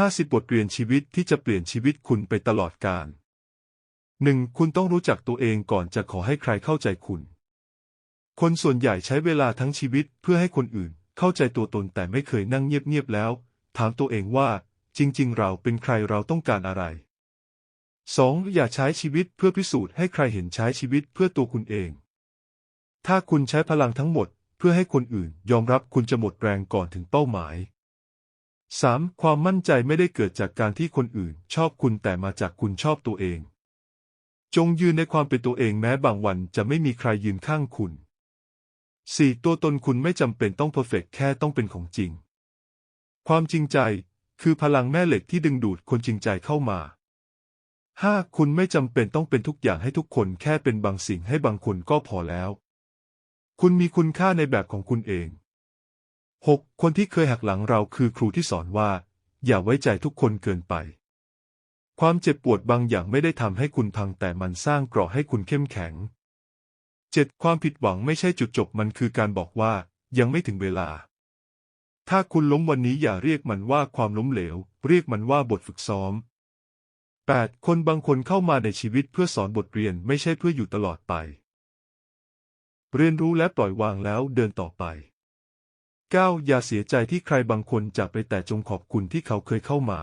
50 บทเรียนชีวิตที่จะเปลี่ยนชีวิตคุณไปตลอดกาล 1. คุณต้องรู้จักตัวเองก่อนจะขอให้ใครเข้าใจคุณ คนส่วนใหญ่ใช้เวลาทั้งชีวิตเพื่อให้คนอื่นเข้าใจตัวตนแต่ไม่เคยนั่งเงียบๆแล้ว ถามตัวเองว่า จริง ๆ เราเป็นใครเราต้องการอะไร 2. อย่าใช้ชีวิตเพื่อพิสูจน์ให้ใครเห็นใช้ชีวิตเพื่อตัวคุณเอง ถ้าคุณใช้พลังทั้งหมด เพื่อให้คนอื่นยอมรับคุณจะหมดแรงก่อนถึงเป้าหมาย 3. ความมั่นใจไม่ได้เกิดจากการที่คนอื่น ชอบคุณแต่มาจากคุณชอบตัวเอง จงยืนในความเป็นตัวเองแม้บางวันจะไม่มีใครยืนข้างคุณ 4. ตัวตนคุณไม่จำเป็นต้องเพอร์เฟกแค่ต้องเป็นของจริง ความจริงใจคือพลังแม่เหล็กที่ดึงดูดคนจริงใจเข้ามา 5. คุณไม่จำเป็นต้องเป็นทุกอย่างให้ทุกคนแค่เป็นบางสิ่งให้บางคนก็พอแล้ว คุณมีคุณค่าในแบบของคุณเอง 6. คนที่เคยหักหลังเราคือครูที่สอนว่า อย่าไว้ใจทุกคนเกินไป ความเจ็บปวดบางอย่างไม่ได้ทำให้คุณพังแต่มันสร้างเกราะให้คุณเข้มแข็ง 7. ความผิดหวังไม่ใช่จุดจบมันคือการบอกว่ายังไม่ถึงเวลา ถ้าคุณล้มวันนี้อย่าเรียกมันว่าความล้มเหลว เรียกมันว่าบทฝึกซ้อม 8. คนบางคนเข้ามาในชีวิตเพื่อสอนบทเรียนไม่ใช่เพื่ออยู่ตลอดไป เรียนรู้และปล่อยวางแล้วเดินต่อไป 9. อย่าเสียใจที่ใครบางคนจากไปแต่จงขอบคุณที่เขาเคยเข้ามา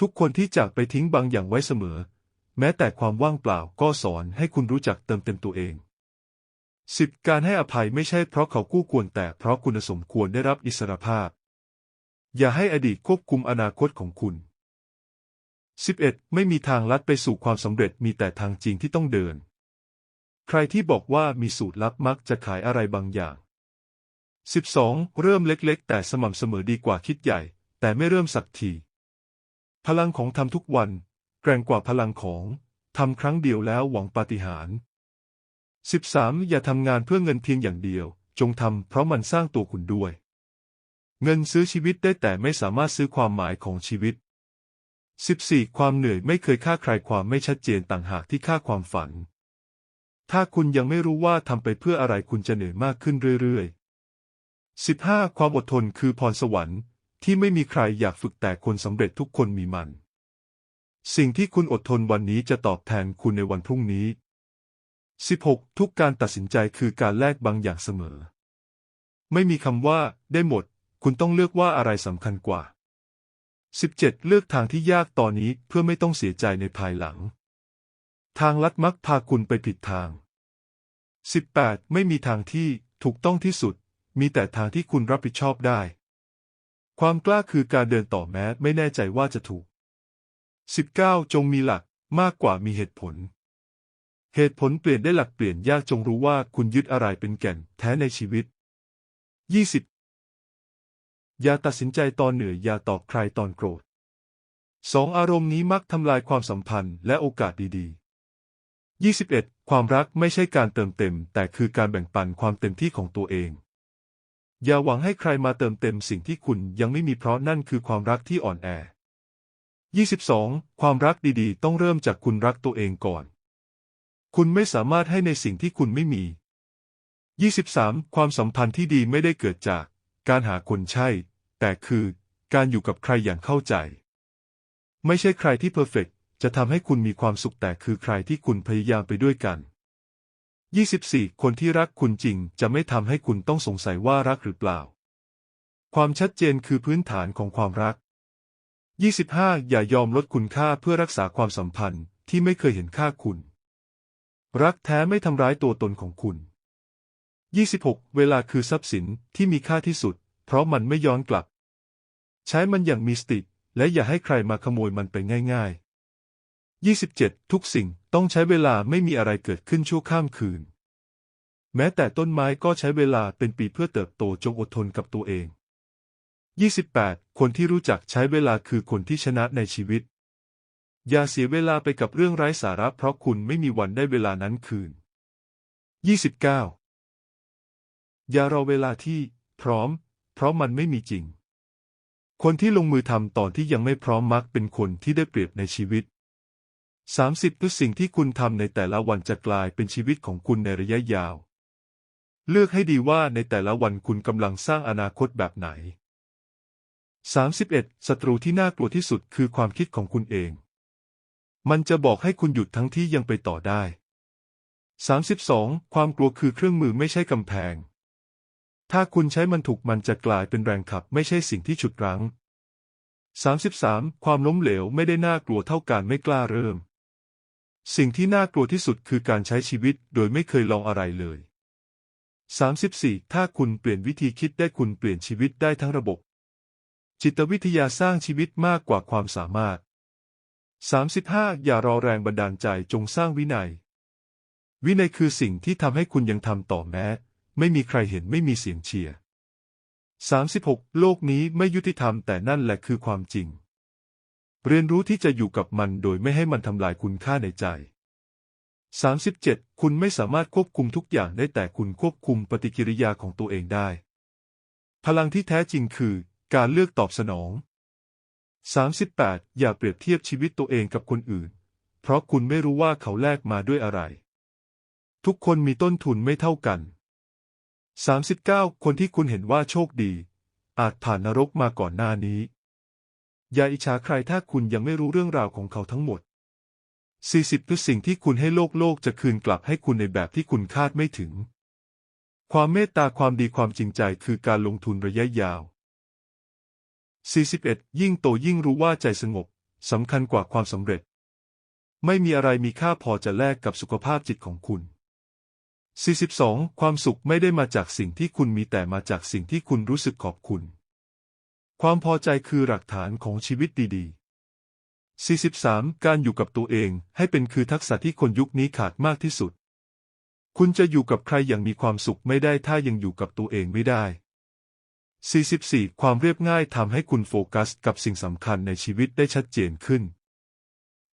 ทุกคนที่จากไปทิ้งบางอย่างไว้เสมอ แม้แต่ความว่างเปล่าก็สอนให้คุณรู้จักเติมเต็มตัวเอง 10. การให้อภัยไม่ใช่เพราะเขากู้ควรแต่เพราะคุณสมควรได้รับอิสรภาพ อย่าให้อดีตควบคุมอนาคตของคุณ 11. ไม่มีทางลัดไปสู่ความสำเร็จมีแต่ทางจริงที่ต้องเดิน ใครที่บอกว่ามีสูตรลับมักจะขายอะไรบางอย่าง 12. เริ่มเล็กๆ แต่สม่ำเสมอดีกว่าคิดใหญ่ แต่ไม่เริ่มสักที พลังของทำทุกวัน แกร่งกว่าพลังของทำครั้งเดียวแล้วหวังปาฏิหาริย์ 13. อย่าทำงานเพื่อเงินเพียงอย่างเดียว จงทำเพราะมันสร้างตัวคุณด้วย เงินซื้อชีวิตได้แต่ไม่สามารถซื้อความหมายของชีวิต 14. ความเหนื่อยไม่เคยฆ่าใครความไม่ชัดเจนต่างหากที่ฆ่าความฝัน ถ้าคุณยังไม่รู้ว่าทำไปเพื่ออะไรคุณจะเหนื่อยมากขึ้นเรื่อยๆ 15. ความอดทนคือพรสวรรค์ที่ไม่มีใครอยากฝึกแต่คนสำเร็จทุกคนมีมัน สิ่งที่คุณอดทนวันนี้จะตอบแทนคุณในวันพรุ่งนี้ 16. ทุกการตัดสินใจคือการแลกบางอย่างเสมอ ไม่มีคำว่า ได้หมด คุณต้องเลือกว่าอะไรสำคัญกว่า 17. เลือกทางที่ยากตอนนี้เพื่อไม่ต้องเสียใจในภายหลัง ทางลัดมักพาคุณไปผิดทาง 18. ไม่มีทางที่ถูกต้องที่สุด มีแต่ทางที่คุณรับผิดชอบได้ ความกล้าคือการเดินต่อแม้ไม่แน่ใจว่าจะถูก 19. จงมีหลักมากกว่ามีเหตุผล เหตุผลเปลี่ยนได้หลักเปลี่ยนยากจงรู้ว่าคุณยึดอะไรเป็นแก่นแท้ในชีวิต 20. อย่าตัดสินใจตอนเหนื่อยอย่าตอบใครตอนโกรธสองอารมณ์นี้มักทำลายความสัมพันธ์และโอกาสดีๆ 21. ความรักไม่ใช่การเติมเต็ม แต่คือการแบ่งปันความเต็มที่ของตัวเอง อย่าหวังให้ใครมาเติมเต็มสิ่งที่คุณยังไม่มีเพราะนั่นคือความรักที่อ่อนแอ 22. ความรักดีๆ ต้องเริ่มจากคุณรักตัวเองก่อน คุณไม่สามารถให้ในสิ่งที่คุณไม่มี 23. ความสัมพันธ์ที่ดีไม่ได้เกิดจาก การหาคนใช่ แต่คือ การอยู่กับใครอย่างเข้าใจ ไม่ใช่ใครที่เพอร์เฟกจะทำให้คุณมีความสุขแต่คือใครที่คุณพยายามไปด้วยกัน 24. คนที่รักคุณจริงจะไม่ทำให้คุณต้องสงสัยว่ารักหรือเปล่า ความชัดเจนคือพื้นฐานของความรัก 25. อย่ายอมลดคุณค่าเพื่อรักษาความสัมพันธ์ที่ไม่เคยเห็นค่าคุณ รักแท้ไม่ทำร้ายตัวตนของคุณ 26 เวลาคือทรัพย์สินที่มีค่าที่สุด เพราะมันไม่ย้อนกลับ ใช้มันอย่างมีสติ และอย่าให้ใครมาขโมยมันไปง่าย ๆ 27 ทุกสิ่งต้องใช้เวลาไม่มีอะไรเกิดขึ้นชั่วข้ามคืน แม้แต่ต้นไม้ก็ใช้เวลาเป็นปีเพื่อเติบโตจงอดทนกับตัวเอง 28 คนที่รู้จักใช้เวลาคือคนที่ชนะในชีวิต อย่าเสียเวลาไปกับเรื่องไร้สาระเพราะคุณไม่มีวันได้เวลานั้นคืน 29 อย่ารอเวลาที่พร้อม เพราะมันไม่มีจริง คนที่ลงมือทำตอนที่ยังไม่พร้อมมักเป็นคนที่ได้เปรียบในชีวิต 30คือสิ่งที่คุณทำในแต่ละวันจะกลายเป็นชีวิตของคุณในระยะยาว เลือกให้ดีว่าในแต่ละวันคุณกำลังสร้างอนาคตแบบไหน 31. ศัตรูที่น่ากลัวที่สุดคือความคิดของคุณเอง มันจะบอกให้คุณหยุดทั้งที่ยังไปต่อได้ 32. ความกลัวคือเครื่องมือไม่ใช่กำแพง ถ้าคุณใช้มันถูกมันจะกลายเป็นแรงขับไม่ใช่สิ่งที่ฉุดรั้ง 33. ความล้มเหลวไม่ได้น่ากลัวเท่าการไม่กล้าเริ่ม สิ่งที่น่ากลัวที่สุดคือการใช้ชีวิตโดยไม่เคยลองอะไรเลย 34. ถ้าคุณเปลี่ยนวิธีคิดได้คุณเปลี่ยนชีวิตได้ทั้งระบบ จิตวิทยาสร้างชีวิตมากกว่าความสามารถ 35. อย่ารอแรงบันดาลใจจงสร้างวินัย วินัยคือสิ่งที่ทำให้คุณยังทำต่อแม้ ไม่มีใครเห็นไม่มีเสียงเชียร์ 36. โลกนี้ไม่ยุติธรรมแต่นั่นแหละคือความจริง เรียนรู้ที่จะอยู่กับมันโดยไม่ให้มันทำลายคุณค่าในใจ 37. คุณไม่สามารถควบคุมทุกอย่างได้แต่คุณควบคุมปฏิกิริยาของตัวเองได้ พลังที่แท้จริงคือ การเลือกตอบสนอง 38. อย่าเปรียบเทียบชีวิตตัวเองกับคนอื่น เพราะคุณไม่รู้ว่าเขาแลกมาด้วยอะไร ทุกคนมีต้นทุนไม่เท่ากัน 39. คนที่คุณเห็นว่าโชคดี อาจผ่านนรกมาก่อนหน้านี้ อย่าอิจฉาใครถ้าคุณยังไม่รู้เรื่องราวของเขาทั้งหมด 40คือสิ่งที่คุณให้โลกโลกจะคืนกลับให้คุณในแบบที่คุณคาดไม่ถึง ความเมตตาความดีความจริงใจคือการลงทุนระยะยาว 41 ยิ่งโตยิ่งรู้ว่าใจสงบสำคัญกว่าความสำเร็จ ไม่มีอะไรมีค่าพอจะแลกกับสุขภาพจิตของคุณ 42 ความสุขไม่ได้มาจากสิ่งที่คุณมีแต่มาจากสิ่งที่คุณรู้สึกขอบคุณ ความพอใจคือหลักฐานของชีวิตดีๆ 43 การอยู่กับตัวเองให้เป็นคือทักษะที่คนยุคนี้ขาดมากที่สุด คุณจะอยู่กับใครอย่างมีความสุขไม่ได้ถ้ายังอยู่กับตัวเองไม่ได้ 44 ความเรียบง่ายทำให้คุณโฟกัสกับสิ่งสำคัญในชีวิตได้ชัดเจนขึ้น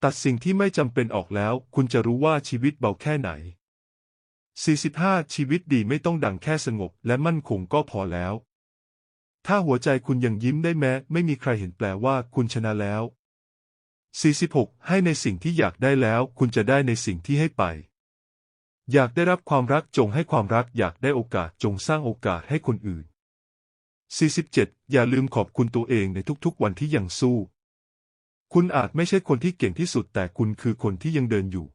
ตัดสิ่งที่ไม่จำเป็นออกแล้ว คุณจะรู้ว่าชีวิตเบาแค่ไหน 45 ชีวิตดีไม่ต้องดังแค่สงบและมั่นคงก็พอแล้ว ถ้าหัวใจคุณยังยิ้มได้แม้ ไม่มีใครเห็นแปลว่าคุณชนะแล้ว 46 ให้ในสิ่งที่อยากได้แล้ว คุณจะได้ในสิ่งที่ให้ไป อยากได้รับความรักจงให้ความรัก อยากได้โอกาสจงสร้างโอกาสให้คนอื่น 47 อย่าลืมขอบคุณตัวเองในทุกๆ วันที่ยังสู้ คุณอาจไม่ใช่คนที่เก่งที่สุดแต่คุณคือคนที่ยังเดินอยู่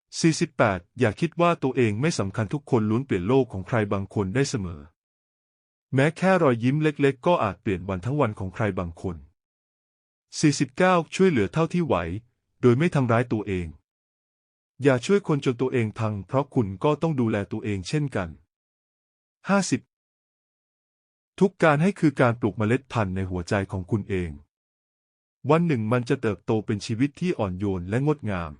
48 อย่าคิดว่าตัวเองไม่สำคัญทุกคนล้วนเปลี่ยนโลกของใครบางคนได้เสมอ แม้แค่รอยยิ้มเล็กๆ ก็อาจเปลี่ยนวันทั้งวันของใครบางคน 49 ช่วยเหลือเท่าที่ไหว โดยไม่ทำร้ายตัวเอง อย่าช่วยคนจนตัวเองพัง เพราะคุณก็ต้องดูแลตัวเองเช่นกัน 50 ทุกการให้คือการปลูกเมล็ดพันธุ์ในหัวใจของคุณเอง วันหนึ่งมันจะเติบโตเป็นชีวิตที่อ่อนโยนและงดงาม